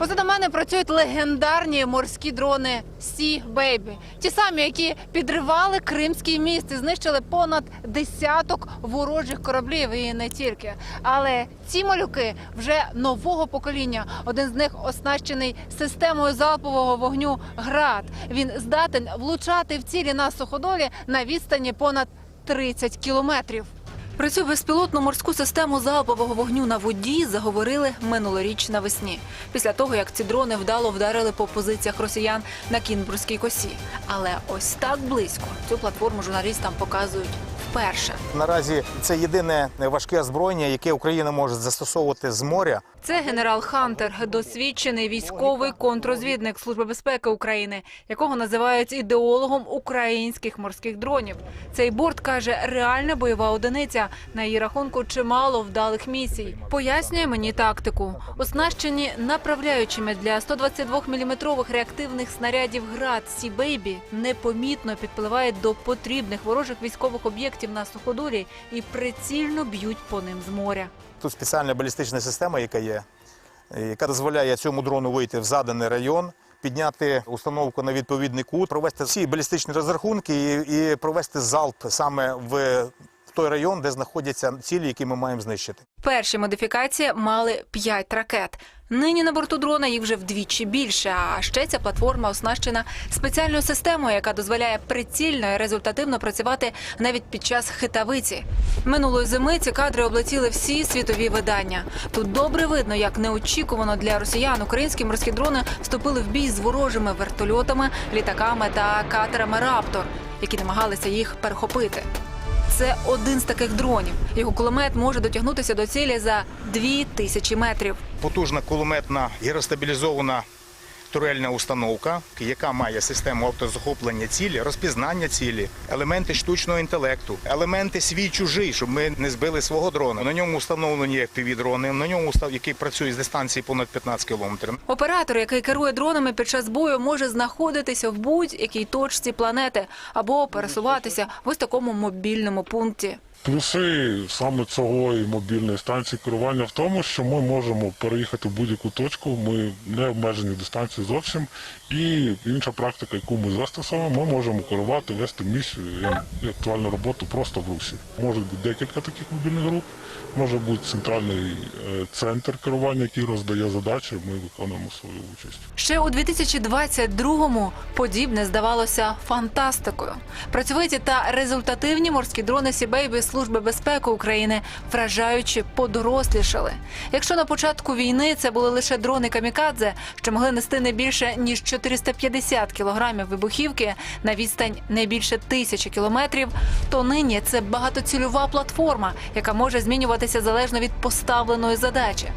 Позаду мене працюють легендарні морські дрони Сі Бейбі. Ті самі, які підривали Кримський міст і знищили понад десяток ворожих кораблів і не тільки. Але ці малюки вже нового покоління. Один з них оснащений системою залпового вогню ГРАД. Він здатен влучати в цілі на суходолі на відстані понад 30 кілометрів. Про цю безпілотну морську систему залпового вогню на воді заговорили минулоріч навесні, після того як ці дрони вдало вдарили по позиціях росіян на Кінбурзькій косі. Але ось так близько цю платформу журналістам показують вперше. Наразі це єдине важке озброєння, яке Україна може застосовувати з моря. Це генерал Хантер, досвідчений військовий контрозвідник Служби безпеки України, якого називають ідеологом українських морських дронів. Цей борт каже, реальна бойова одиниця. На її рахунку чимало вдалих місій. Пояснює мені тактику. Оснащені направляючими для 122-мм реактивних снарядів ГРАД Сі Бейбі непомітно підпливають до потрібних ворожих військових об'єктів на суходолі і прицільно б'ють по ним з моря. Тут спеціальна балістична система, яка є, е, яка дозволяє цьому дрону вийти в заданий район, підняти установку на відповідний кут, провести всі балістичні розрахунки і, і провести залп саме в в той район, де знаходяться цілі, які ми маємо знищити. Перші модифікації мали 5 ракет. Нині на борту дрона їх вже вдвічі більше. А ще ця платформа оснащена спеціальною системою, яка дозволяє прицільно і результативно працювати навіть під час хитавиці. Минулої зими ці кадри облетіли всі світові видання. Тут добре видно, як неочікувано для росіян українські морські дрони вступили в бій з ворожими вертольотами, літаками та катерами Раптор, які намагалися їх перехопити. Це один з таких дронів. Його кулемет може дотягнутися до цілі за дві тисячі метрів. Потужна кулеметна гіростабілізована турельна установка, яка має систему автозахоплення цілі, розпізнання цілі, елементи штучного інтелекту, елементи свій чужий, щоб ми не збили свого дрона. На ньому встановлені FPV-дрони, на ньому який працює з дистанції понад 15 кілометрів. Оператор, який керує дронами під час бою, може знаходитися в будь-якій точці планети або пересуватися в ось такому мобільному пункті. Плюси саме цього і мобільної станції керування в тому, що ми можемо переїхати в будь-яку точку, ми не обмежені дистанцією зовсім. І інша практика, яку ми застосовуємо, ми можемо керувати, вести місію і актуальну роботу просто в русі. Може бути декілька таких мобільних груп, може бути центральний е, центр керування, який роздає задачі, ми виконуємо свою участь. Ще у 2022-му подібне здавалося фантастикою. Працьовиті та результативні морські дрони Сібейбі Служби безпеки України вражаючи подорослішали. Якщо на початку війни це були лише дрони камікадзе, що могли нести не більше ніж 450 кілограмів вибухівки на відстань не більше тисячі кілометрів, то нині це багатоцільова платформа, яка може змінюватися залежно від поставленої задачі.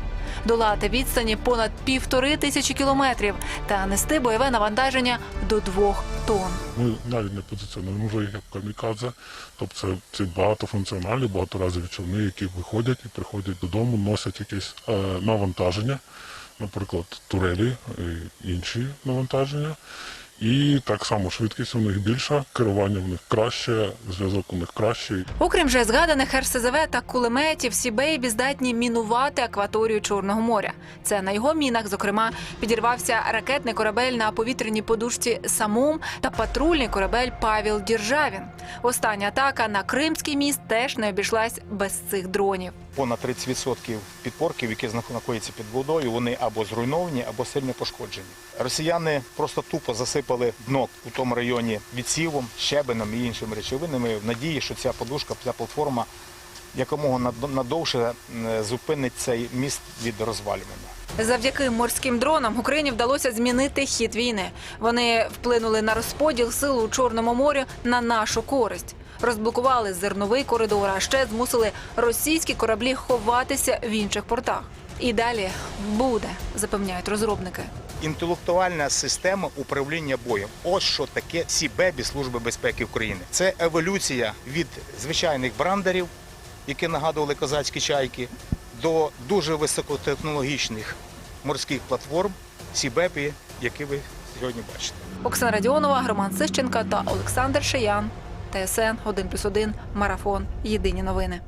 Долати відстані понад півтори тисячі кілометрів та нести бойове навантаження до двох тонн. Ми навіть не позиціонуємо як камікадзе. Тобто це, це багатофункціональні, багаторазові човни, які виходять і приходять додому, носять якесь е, навантаження, наприклад, турелі і інші навантаження. І так само швидкість у них більша, керування в них краще, зв'язок у них кращий. Окрім вже згаданих РСЗВ та кулеметів, Сібейбі здатні мінувати акваторію Чорного моря. Це на його мінах, зокрема, підірвався ракетний корабель на повітряній подушці Самум та патрульний корабель Павел Діржавін. Остання атака на Кримський міст теж не обійшлась без цих дронів. Понад 30% підпорків, які знаходяться під водою, вони або зруйновані, або сильно пошкоджені. Росіяни просто тупо засипали дно у тому районі відсівом, щебеном і іншими речовинами в надії, що ця подушка, ця платформа якомога над- надовше е, зупинить цей міст від розвалювання. Завдяки морським дронам Україні вдалося змінити хід війни. Вони вплинули на розподіл сил у Чорному морі на нашу користь. Розблокували зерновий коридор, а ще змусили російські кораблі ховатися в інших портах. І далі буде, запевняють розробники. Інтелектуальна система управління боєм. Ось що таке СІБЕБі Служби безпеки України. Це еволюція від звичайних брандерів, які нагадували козацькі чайки, до дуже високотехнологічних морських платформ СІБЕБі, які ви сьогодні бачите. Оксана Радіонова, Роман Сищенка та Олександр Шиян. ТСН 1+,1, Марафон. Єдині новини.